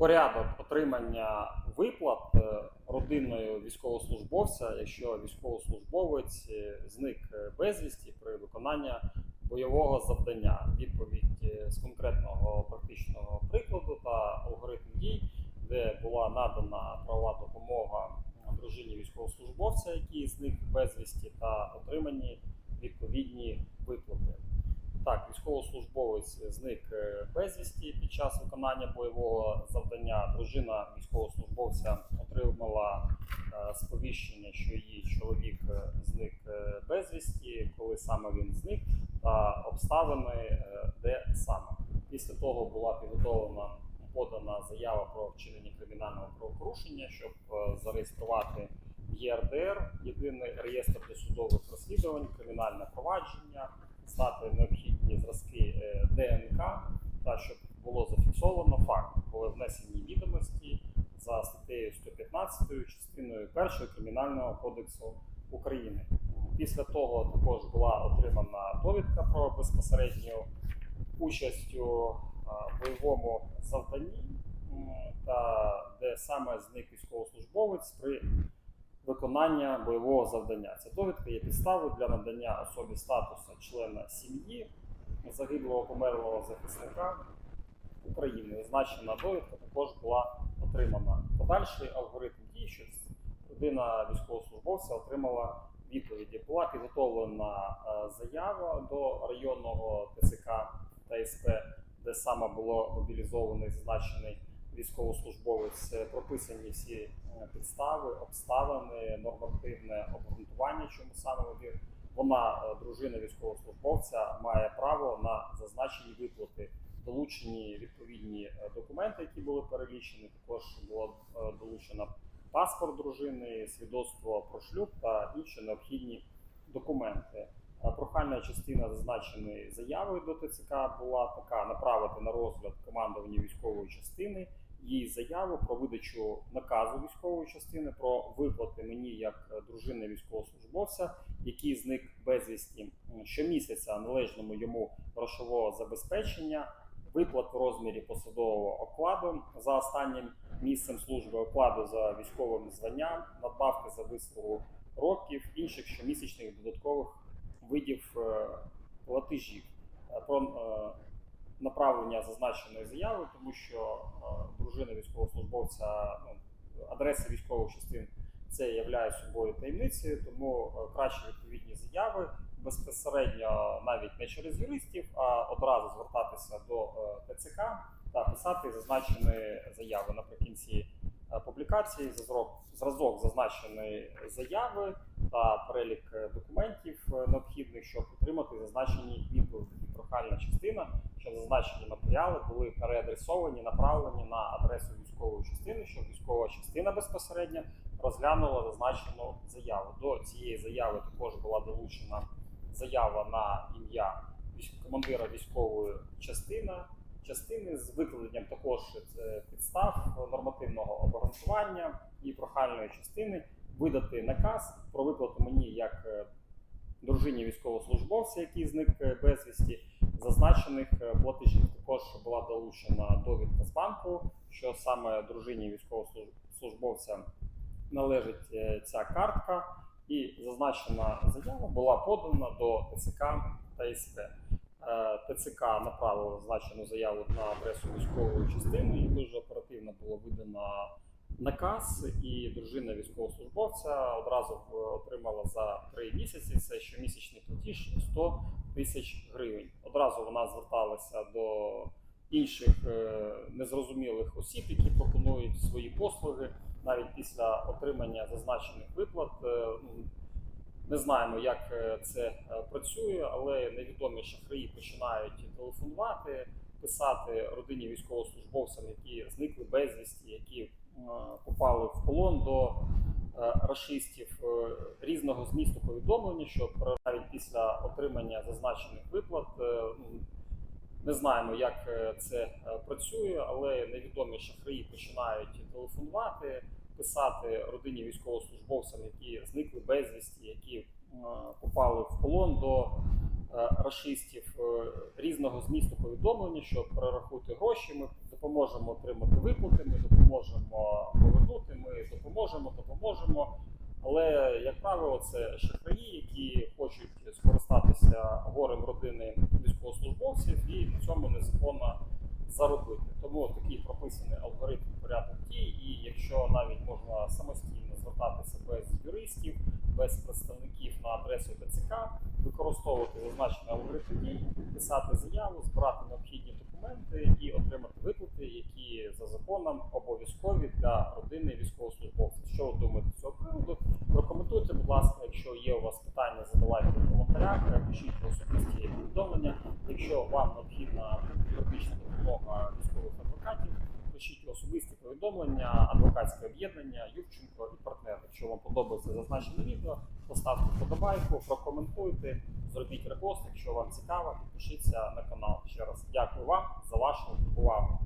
порядок отримання виплат е, родиною військовослужбовця, якщо військовослужбовець е, зник е, безвісті при виконанні бойового завдання. Відповідь з конкретного практичного прикладу та алгоритм дій, де була надана правова допомога дружині військовослужбовця, який зник безвісті, та отримані відповідні. Так, військовослужбовець зник е, безвісті під час виконання бойового завдання. Дружина військовослужбовця отримала е, сповіщення, що її чоловік е, зник безвісті, коли саме він зник, та обставини, де саме. Після того була підготовлена подана заява про вчинення кримінального правопорушення, щоб зареєструвати ЄРДР, єдиний реєстр досудових розслідувань, кримінальне провадження, здати необхідні зразки е, ДНК та щоб було зафіксовано факт, коли внесені відомості за статтею 115 частиною 1 Кримінального кодексу України. Після того також була отримана довідка про безпосередню участь у бойовому завданні, та де саме зник військовослужбовець при виконання бойового завдання. Ця довідка є підставою для надання особі статусу члена сім'ї загиблого померлого захисника України. Зазначена довідка також була отримана. Подальший алгоритм дій, що родина військовослужбовця отримала відповіді. Була підготовлена е, заява до районного ТЦК та СП, де саме було мобілізований зазначений військовослужбовець. Е, Прописані всі е, підстави, обставини, нормативне обґрунтування, чому саме він. Вона, е, дружина військовослужбовця, має право на зазначені виплати. Долучені відповідні документи, які були перелічені. Також було е, долучено паспорт дружини, свідоцтво про шлюб та інші необхідні документи. Е, Прохальна частина зазначеної заявою до ТЦК була така: направити на розгляд командування військової частини її заяву про видачу наказу військової частини про виплати мені як е, дружини військовослужбовця, який зник безвісті щомісяця належному йому грошового забезпечення, виплат в розмірі посадового окладу за останнім місцем служби, окладу за військовим званням, надбавки за вислугу років, інших щомісячних додаткових видів е, платежів. Е, Про е, направлення зазначеної заяви, тому що дружина військовослужбовця, ну, адреси військових частин це являє собою таємницею, тому краще відповідні заяви безпосередньо навіть не через юристів, а одразу звертатися до ТЦК та писати зазначені заяви наприкінці публікації. Зразок, зазначеної заяви та перелік е, документів е, необхідних, щоб отримати зазначені відповіді. Прохальна частина, щоб зазначені матеріали були переадресовані, направлені на адресу військової частини, щоб військова частина безпосередньо розглянула зазначену заяву. До цієї заяви також була долучена заява на ім'я командира військової частини, частини з викладенням також е, підстав нормативного обґрунтування і прохальної частини видати наказ про виплату мені як е, дружині військовослужбовця, який зник е, безвісті, зазначених платежів. Також була долучена довідка з банку, що саме дружині військовослужбовця належить ця картка, і зазначена заява була подана до ТЦК та СП. Е, ТЦК направило зазначену заяву на адресу військової частини, і дуже оперативно було видано наказ, і дружина військовослужбовця одразу е, отримала за три місяці. Це щомісячний платіж 100 тисяч гривень. Одразу вона зверталася до інших е, незрозумілих осіб, які пропонують свої послуги навіть після отримання зазначених виплат. Не знаємо, як е, це е, працює, але невідомі шахраї починають телефонувати, писати родині військовослужбовцям, які зникли безвісті, які попали в полон до е, рашистів. Різного змісту повідомлення, що навіть після отримання зазначених виплат. Ну, не знаємо, як це працює, але невідомі шахраї починають телефонувати, писати родині військовослужбовцям, які зникли безвісті, які е, попали в полон до е, рашистів е, різного змісту повідомлення, що перерахуйте гроші, ми допоможемо отримати виплати, ми допоможемо повернути, ми допоможемо, допоможемо. Але, як правило, це шахраї, які хочуть скористатися горем родини військовослужбовців і на цьому незаконно заробити. Тому такий прописаний алгоритм порядок дій, і якщо навіть можна самостійно звертатися без юристів, без представників на адресу ТЦК, використовувати зазначений алгоритм дій, писати заяву, збирати необхідні документи і отримати виплати, які за законом обов'язкові для родини військовослужбовців. Що ви думаєте з цього приводу? Прокоментуйте, будь ласка, якщо є у вас питання, задавайте коментарях, пишіть особисті повідомлення. Якщо вам необхідна юридична допомога військових адвокатів, пишіть особисті повідомлення, адвокатське об'єднання, Юрченко і партнер. Якщо вам подобається зазначене відео, поставте вподобайку, прокоментуйте, зробіть репост. Якщо вам цікаво, підпишіться на канал. Ще раз дякую вам за вашу увагу.